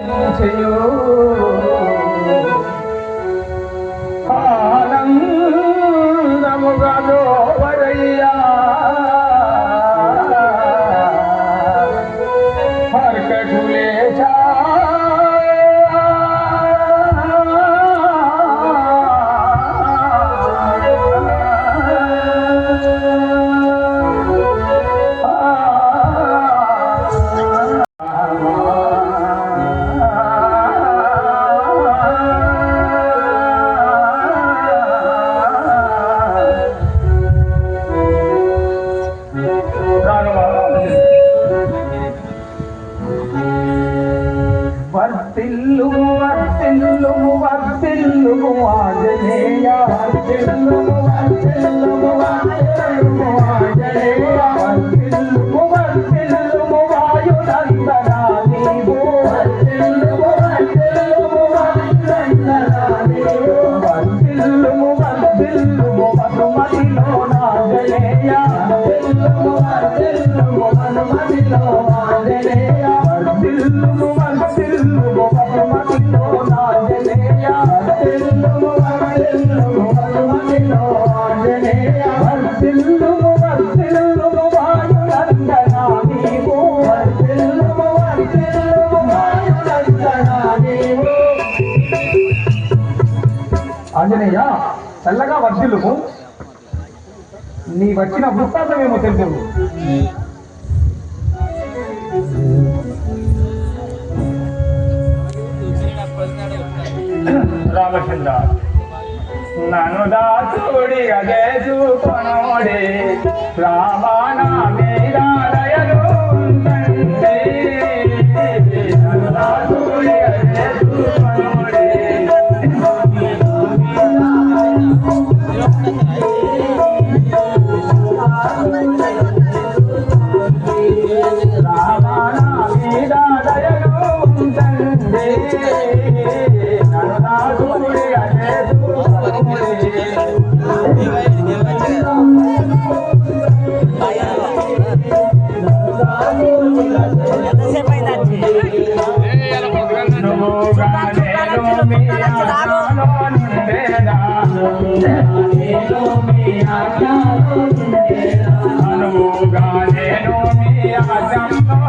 제요 아 வாழ்க்கை చల్లగా వర్ధిల్లుము. నీ వచ్చిన వృత్తాంతమేమో తెలుపు రామచంద్ర నన్ను దాచుడి అదే చూపనోడే రామానామి Thank you.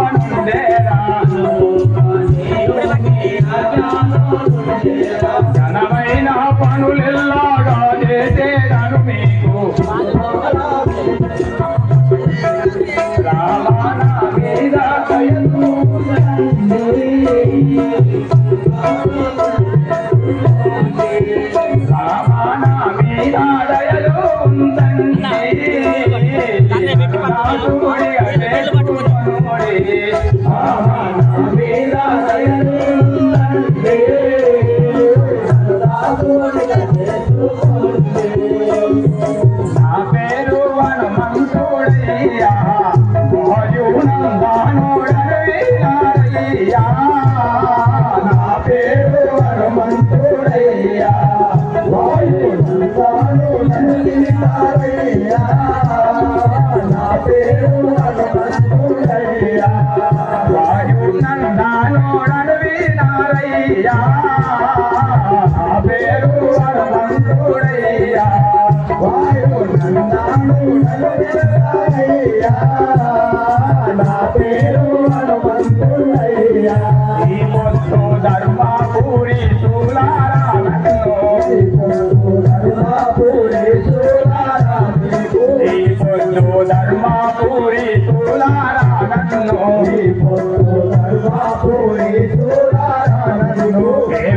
धर्मा पूरी तुला रागनो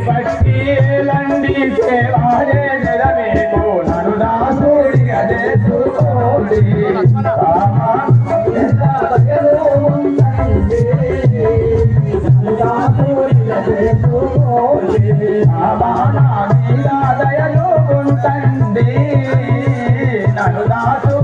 భక్తిలండి సేవాడే నిరమేకు నను దాసుడి గజేసుకోండి దయలు ఉంటండి నను దాసు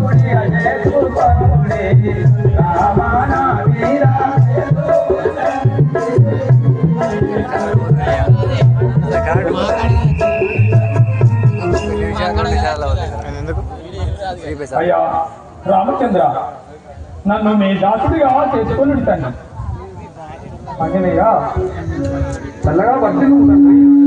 అయ్యా రామచంద్ర నన్ను మీ దాసుడిగా చేసుకొని తండ్రి పంగినయ్యా చల్లగా వర్షం ఉందండి